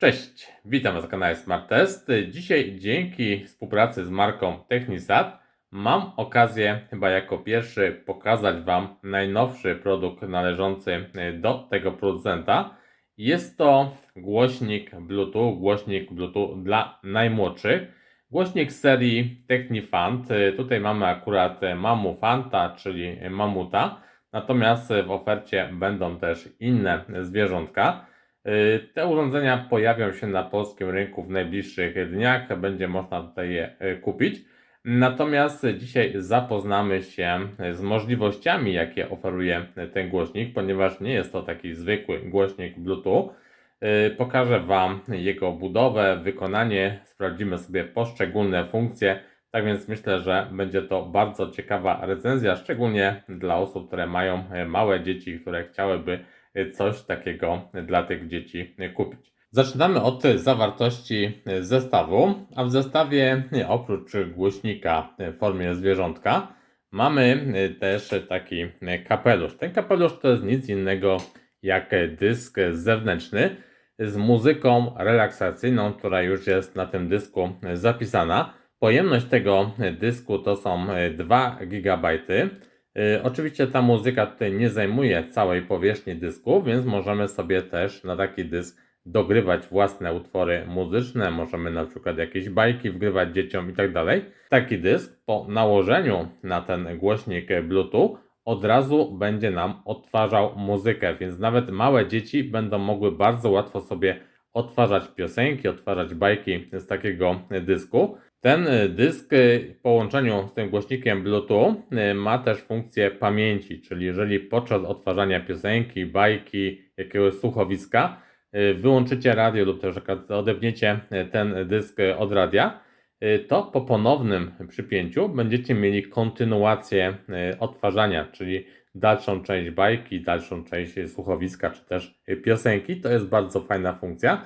Cześć, witam na kanale Smart Test. Dzisiaj dzięki współpracy z marką Technisat mam okazję chyba jako pierwszy pokazać Wam najnowszy produkt należący do tego producenta. Jest to głośnik Bluetooth, głośnik Bluetooth dla najmłodszych. Głośnik serii Technifant. Tutaj mamy akurat Mamu Fanta, czyli mamuta. Natomiast w ofercie będą też inne zwierzątka. Y, Te urządzenia pojawią się na polskim rynku w najbliższych dniach, będzie można tutaj je y, kupić. Natomiast dzisiaj zapoznamy się z możliwościami, jakie oferuje ten głośnik, ponieważ nie jest to taki zwykły głośnik Bluetooth. Y, Pokażę Wam jego budowę, wykonanie, sprawdzimy sobie poszczególne funkcje. Tak więc myślę, że będzie to bardzo ciekawa recenzja, szczególnie dla osób, które mają małe dzieci, które chciałyby coś takiego dla tych dzieci kupić. Zaczynamy od zawartości zestawu, a w zestawie oprócz głośnika w formie zwierzątka mamy też taki kapelusz. Ten kapelusz to jest nic innego jak dysk zewnętrzny z muzyką relaksacyjną, która już jest na tym dysku zapisana. Pojemność tego dysku to są 2 GB. Y, Oczywiście ta muzyka tutaj nie zajmuje całej powierzchni dysku, więc możemy sobie też na taki dysk dogrywać własne utwory muzyczne, możemy na przykład jakieś bajki wgrywać dzieciom i tak dalej. Taki dysk po nałożeniu na ten głośnik Bluetooth od razu będzie nam odtwarzał muzykę, więc nawet małe dzieci będą mogły bardzo łatwo sobie odtwarzać piosenki, odtwarzać bajki z takiego dysku. Ten y, dysk y, w połączeniu z tym głośnikiem Bluetooth y, ma też funkcję pamięci, czyli jeżeli podczas odtwarzania piosenki, bajki, jakiegoś słuchowiska wyłączycie radio lub też odepniecie ten dysk od radia, to po ponownym przypięciu będziecie mieli kontynuację odtwarzania, czyli dalszą część bajki, dalszą część słuchowiska czy też piosenki. To jest bardzo fajna funkcja.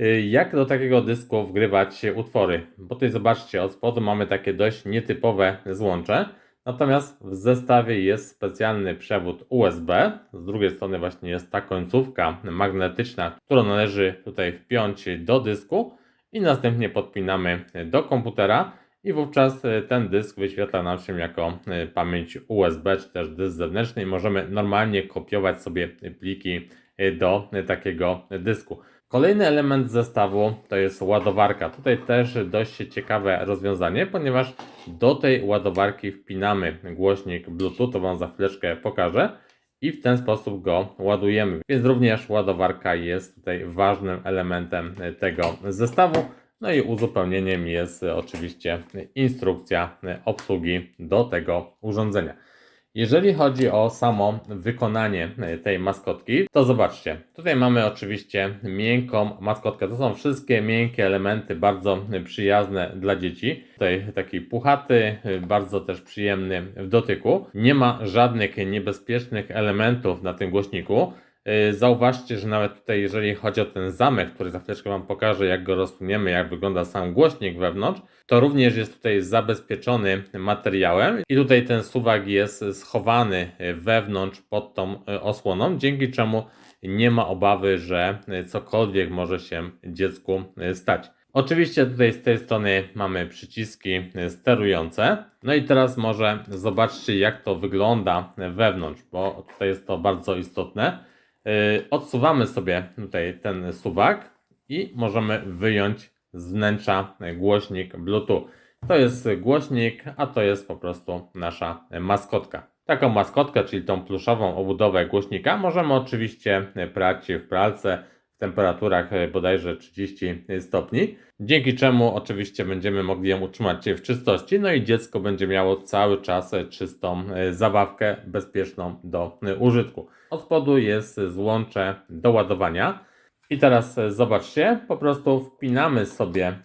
Y, jak do takiego dysku wgrywać utwory? Bo tutaj zobaczcie, od spodu mamy takie dość nietypowe złącze. Natomiast w zestawie jest specjalny przewód USB. Z drugiej strony właśnie jest ta końcówka magnetyczna, którą należy tutaj wpiąć do dysku i następnie podpinamy do komputera i wówczas ten dysk wyświetla nam się jako pamięć USB czy też dysk zewnętrzny i możemy normalnie kopiować sobie pliki do takiego dysku. Kolejny element zestawu to jest ładowarka. Tutaj też dość ciekawe rozwiązanie, ponieważ do tej ładowarki wpinamy głośnik Bluetooth, to Wam za chwileczkę pokażę i w ten sposób go ładujemy. Więc również ładowarka jest tutaj ważnym elementem tego zestawu. No i uzupełnieniem jest oczywiście instrukcja obsługi do tego urządzenia. Jeżeli chodzi o samo wykonanie e, tej maskotki, to zobaczcie. Tutaj mamy oczywiście miękką maskotkę. To są wszystkie miękkie elementy, bardzo przyjazne dla dzieci. Tutaj taki puchaty, e, bardzo też przyjemny w dotyku. Nie ma żadnych niebezpiecznych elementów na tym głośniku. E, zauważcie, że nawet tutaj, jeżeli chodzi o ten zamek, który za chwileczkę Wam pokażę, jak go rozsuniemy, jak wygląda sam głośnik wewnątrz, to również jest tutaj zabezpieczony materiałem i tutaj ten suwak jest schowany wewnątrz pod tą e, osłoną, dzięki czemu nie ma obawy, że cokolwiek może się dziecku e, stać. Oczywiście tutaj z tej strony mamy przyciski sterujące. No i teraz może zobaczcie jak to wygląda wewnątrz, bo tutaj jest to bardzo istotne. Y, odsuwamy sobie tutaj ten suwak i możemy wyjąć z wnętrza głośnik Bluetooth. To jest głośnik, a to jest po prostu nasza maskotka. Taką maskotkę, czyli tą pluszową obudowę głośnika, możemy oczywiście prać w pralce temperaturach bodajże 30 stopni, dzięki czemu oczywiście będziemy mogli ją utrzymać w czystości, no i dziecko będzie miało cały czas czystą zabawkę, bezpieczną do użytku. Od spodu jest złącze do ładowania. I teraz zobaczcie, po prostu wpinamy sobie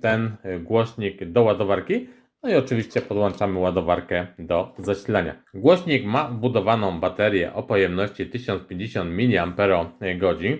ten głośnik do ładowarki. No i oczywiście podłączamy ładowarkę do zasilania. Głośnik ma wbudowaną baterię o pojemności 1050 mAh,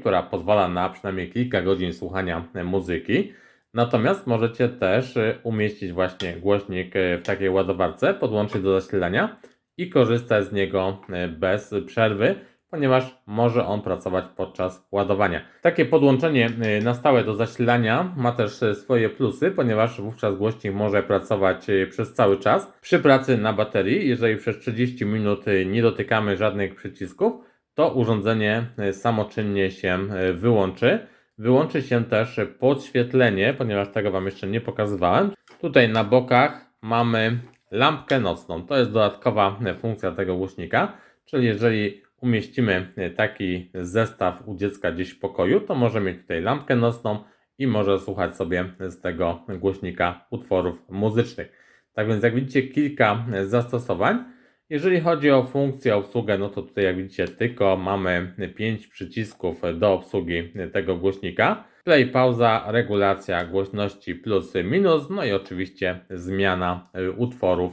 która pozwala na przynajmniej kilka godzin słuchania muzyki. Natomiast możecie też umieścić właśnie głośnik w takiej ładowarce, podłączyć do zasilania i korzystać z niego bez przerwy ponieważ może on pracować podczas ładowania. Takie podłączenie y, na stałe do zasilania ma też y, swoje plusy, ponieważ wówczas głośnik może pracować y, przez cały czas. Przy pracy na baterii, jeżeli przez 30 minut nie dotykamy żadnych przycisków, to urządzenie samoczynnie się wyłączy. Wyłączy się też podświetlenie, ponieważ tego Wam jeszcze nie pokazywałem. Tutaj na bokach mamy lampkę nocną. To jest dodatkowa funkcja tego głośnika, czyli jeżeli umieścimy e, taki zestaw u dziecka gdzieś w pokoju, to może mieć tutaj lampkę nocną i może słuchać sobie z tego głośnika utworów muzycznych. Tak więc jak widzicie kilka e, zastosowań. Jeżeli chodzi o funkcję obsługę, no to tutaj jak widzicie tylko mamy 5 przycisków do obsługi tego głośnika. Play, pauza, regulacja głośności plus minus, no i oczywiście zmiana y, utworów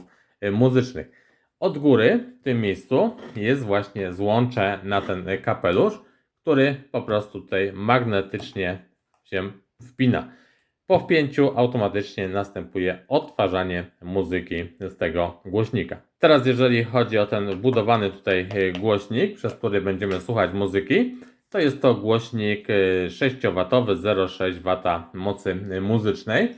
muzycznych. Od góry w tym miejscu jest właśnie złącze na ten kapelusz, który po prostu tutaj magnetycznie się wpina. Po wpięciu automatycznie następuje odtwarzanie muzyki z tego głośnika. Teraz jeżeli chodzi o ten budowany tutaj y, głośnik, przez który będziemy słuchać muzyki, to jest to głośnik 6W 0,6 W mocy y, muzycznej.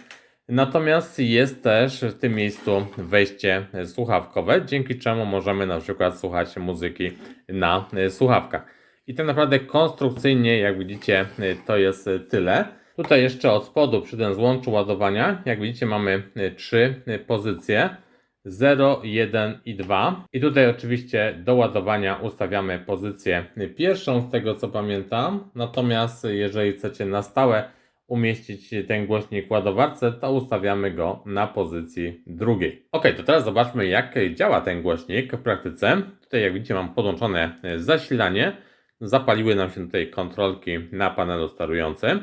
Natomiast jest też w tym miejscu wejście słuchawkowe, dzięki czemu możemy na przykład słuchać muzyki na słuchawkach. I tak naprawdę konstrukcyjnie, jak widzicie, to jest tyle. Tutaj jeszcze od spodu przy tym złączu ładowania, jak widzicie mamy trzy pozycje 0, 1 i 2. I tutaj oczywiście do ładowania ustawiamy pozycję pierwszą z tego co pamiętam. Natomiast jeżeli chcecie na stałe umieścić ten głośnik w ładowarce, to ustawiamy go na pozycji drugiej. Ok, to teraz zobaczmy jak działa ten głośnik w praktyce. Tutaj jak widzicie mam podłączone zasilanie. Zapaliły nam się tutaj kontrolki na panelu sterującym.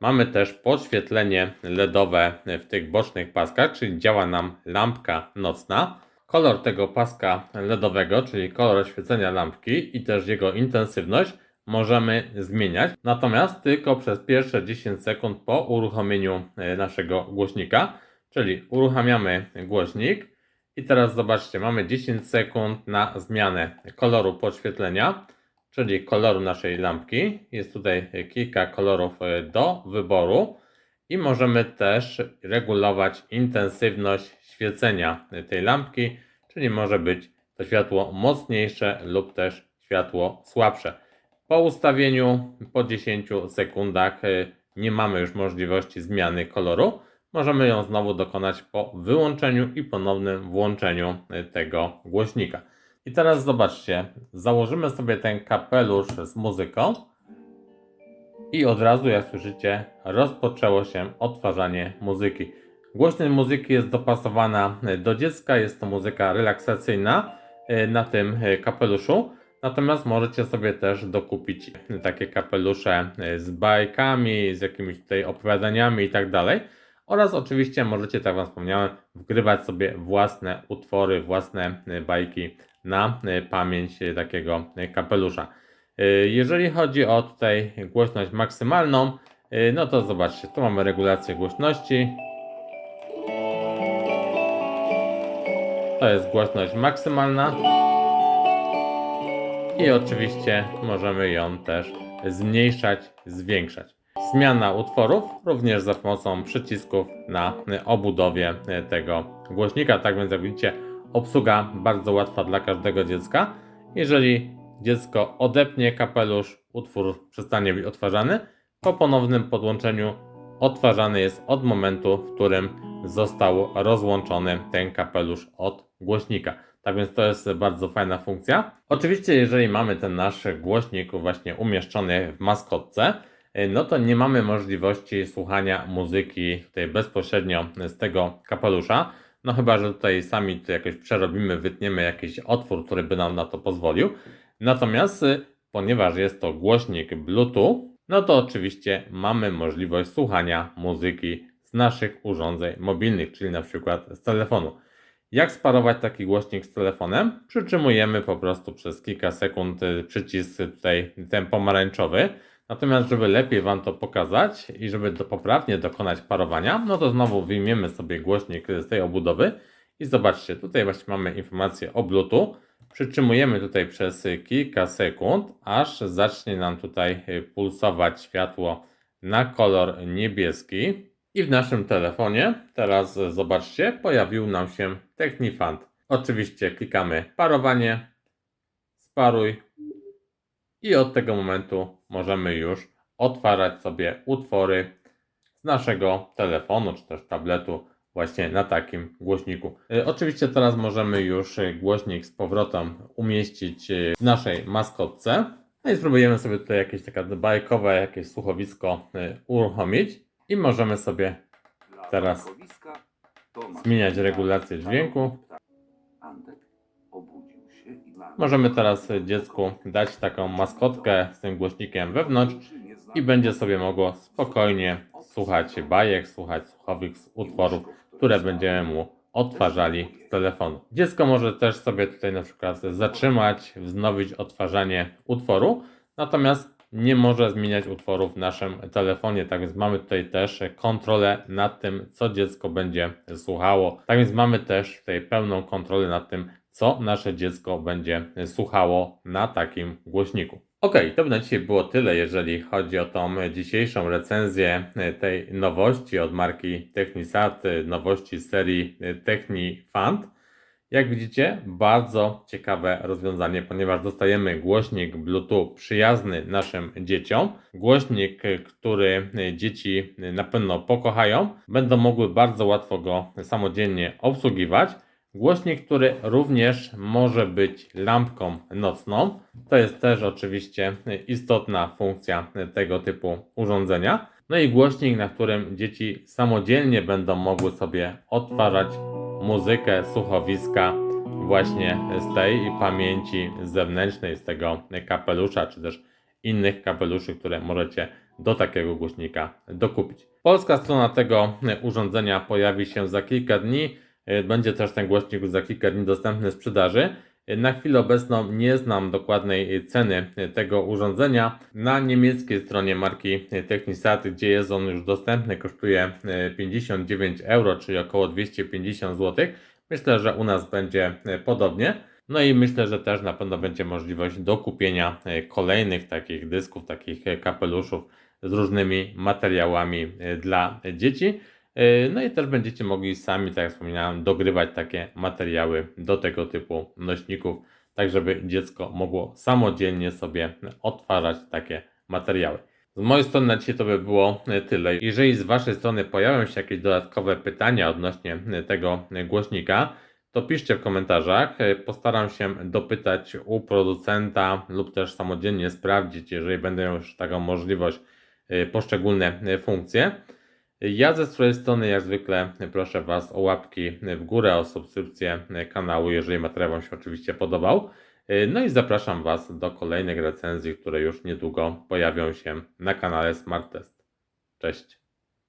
Mamy też podświetlenie LEDowe w tych bocznych paskach, czyli działa nam lampka nocna. Kolor tego paska LEDowego, czyli kolor oświecenia lampki i też jego intensywność możemy zmieniać. Natomiast tylko przez pierwsze 10 sekund po uruchomieniu e, naszego głośnika, czyli uruchamiamy głośnik i teraz zobaczcie, mamy 10 sekund na zmianę koloru podświetlenia czyli koloru naszej lampki. Jest tutaj kilka kolorów e, do wyboru i możemy też regulować intensywność świecenia tej lampki, czyli może być to światło mocniejsze lub też światło słabsze. Po ustawieniu po 10 sekundach e, nie mamy już możliwości zmiany koloru. Możemy ją znowu dokonać po wyłączeniu i ponownym włączeniu e, tego głośnika. I teraz zobaczcie, założymy sobie ten kapelusz z muzyką i od razu, jak słyszycie, rozpoczęło się odtwarzanie muzyki. Głośność muzyki jest dopasowana do dziecka, jest to muzyka relaksacyjna na tym kapeluszu. Natomiast możecie sobie też dokupić takie kapelusze z bajkami, z jakimiś tutaj opowiadaniami i tak dalej. Oraz oczywiście możecie, tak Wam wspomniałem, wgrywać sobie własne utwory, własne bajki na pamięć takiego kapelusza. Jeżeli chodzi o tutaj głośność maksymalną, no to zobaczcie, tu mamy regulację głośności. To jest głośność maksymalna. I oczywiście możemy ją też zmniejszać, zwiększać. Zmiana utworów również za pomocą przycisków na obudowie tego głośnika. Tak więc jak widzicie, Obsługa bardzo łatwa dla każdego dziecka. Jeżeli dziecko odepnie kapelusz, utwór przestanie być odtwarzany. Po ponownym podłączeniu odtwarzany jest od momentu, w którym został rozłączony ten kapelusz od głośnika. Tak więc to jest bardzo fajna funkcja. Oczywiście, jeżeli mamy ten nasz głośnik właśnie umieszczony w maskotce, no to nie mamy możliwości słuchania muzyki tutaj bezpośrednio z tego kapelusza. No chyba, że tutaj sami to jakoś przerobimy, wytniemy jakiś otwór, który by nam na to pozwolił. Natomiast y, ponieważ jest to głośnik Bluetooth, no to oczywiście mamy możliwość słuchania muzyki z naszych urządzeń mobilnych, czyli na przykład z telefonu. Jak sparować taki głośnik z telefonem? Przytrzymujemy po prostu przez kilka sekund y, przycisk tutaj ten pomarańczowy. Natomiast, żeby lepiej Wam to pokazać i żeby do, poprawnie dokonać parowania, no to znowu wyjmiemy sobie głośnik z tej obudowy i zobaczcie, tutaj właśnie mamy informację o Bluetooth. Przytrzymujemy tutaj przez kilka sekund, aż zacznie nam tutaj pulsować światło na kolor niebieski. I w naszym telefonie, teraz zobaczcie, pojawił nam się Technifund. Oczywiście klikamy parowanie, sparuj i od tego momentu możemy już odtwarzać sobie utwory z naszego telefonu czy też tabletu właśnie na takim głośniku. Y, Oczywiście teraz możemy już głośnik z powrotem umieścić y, w naszej maskotce. No i spróbujemy sobie tutaj jakieś takie bajkowe jakieś słuchowisko y, uruchomić i możemy sobie teraz zmieniać regulację dźwięku. Możemy teraz dziecku dać taką maskotkę z tym głośnikiem wewnątrz i będzie sobie mogło spokojnie słuchać bajek, słuchać słuchowych utworów, które będziemy mu odtwarzali z telefonu. Dziecko może też sobie tutaj na przykład zatrzymać, wznowić odtwarzanie utworu, natomiast nie może zmieniać utworów w naszym telefonie, tak więc mamy tutaj też kontrolę nad tym, co dziecko będzie słuchało. Tak więc mamy też tutaj pełną kontrolę nad tym, co nasze dziecko będzie słuchało na takim głośniku. Ok, to by na dzisiaj było tyle, jeżeli chodzi o tą dzisiejszą recenzję tej nowości od marki Technisat, nowości z serii TechniFund. Jak widzicie, bardzo ciekawe rozwiązanie, ponieważ dostajemy głośnik Bluetooth przyjazny naszym dzieciom. Głośnik, który dzieci na pewno pokochają, będą mogły bardzo łatwo go samodzielnie obsługiwać. Głośnik, który również może być lampką nocną. To jest też oczywiście istotna funkcja tego typu urządzenia. No i głośnik, na którym dzieci samodzielnie będą mogły sobie odtwarzać muzykę, słuchowiska właśnie z tej pamięci zewnętrznej, z tego kapelusza, czy też innych kapeluszy, które możecie do takiego głośnika dokupić. Polska strona tego urządzenia pojawi się za kilka dni. Będzie też ten głośnik za kilka dni dostępny w sprzedaży. Na chwilę obecną nie znam dokładnej ceny tego urządzenia. Na niemieckiej stronie marki Technisat, gdzie jest on już dostępny, kosztuje 59 euro, czyli około 250 zł. Myślę, że u nas będzie podobnie. No i myślę, że też na pewno będzie możliwość dokupienia kolejnych takich dysków, takich kapeluszów z różnymi materiałami dla dzieci. Yy, No i też będziecie mogli sami, tak jak wspomniałem, dogrywać takie materiały do tego typu nośników, tak żeby dziecko mogło samodzielnie sobie odtwarzać takie materiały. Z mojej strony na dzisiaj to by było tyle. Jeżeli z Waszej strony pojawią się jakieś dodatkowe pytania odnośnie tego głośnika, to piszcie w komentarzach. Postaram się dopytać u producenta lub też samodzielnie sprawdzić, jeżeli będę już taką możliwość, poszczególne funkcje. Ja ze swojej strony, jak zwykle, proszę Was o łapki w górę, o subskrypcję kanału, jeżeli materiał Wam się oczywiście podobał. No i zapraszam Was do kolejnych recenzji, które już niedługo pojawią się na kanale Smart Test. Cześć.